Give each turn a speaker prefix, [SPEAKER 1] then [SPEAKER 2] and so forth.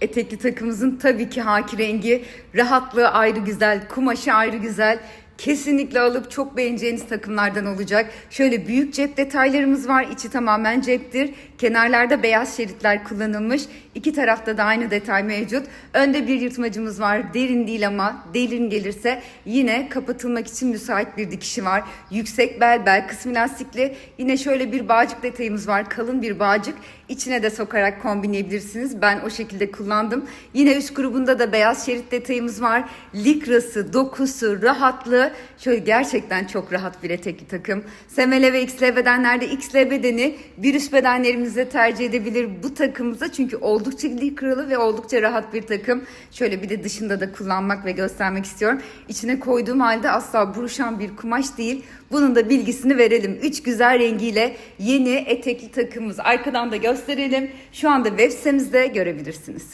[SPEAKER 1] Etekli takımımızın tabii ki haki rengi, rahatlığı ayrı güzel, kumaşı ayrı güzel. Kesinlikle alıp çok beğeneceğiniz takımlardan olacak. Şöyle büyük cep detaylarımız var. İçi tamamen ceptir. Kenarlarda beyaz şeritler kullanılmış. İki tarafta da aynı detay mevcut. Önde bir yırtmacımız var. Derin değil ama derin gelirse yine kapatılmak için müsait bir dikişi var. Yüksek bel, bel kısmı lastikli. Yine şöyle bir bağcık detayımız var. Kalın bir bağcık. İçine de sokarak kombinleyebilirsiniz. Ben o şekilde kullandım. Yine üst grubunda da beyaz şerit detayımız var. Likrası, dokusu, rahatlığı. Şöyle gerçekten çok rahat bir etekli takım. Semele ve XL bedenlerde XL bedeni bir üst bedenlerimizde tercih edebilir bu takımıza. Çünkü oldukça likralı ve oldukça rahat bir takım. Şöyle bir de dışında da kullanmak ve göstermek istiyorum. İçine koyduğum halde asla buruşan bir kumaş değil. Bunun da bilgisini verelim. Üç güzel rengiyle yeni etekli takımımız. Arkadan da gösterelim. Şu anda web sitemizde görebilirsiniz.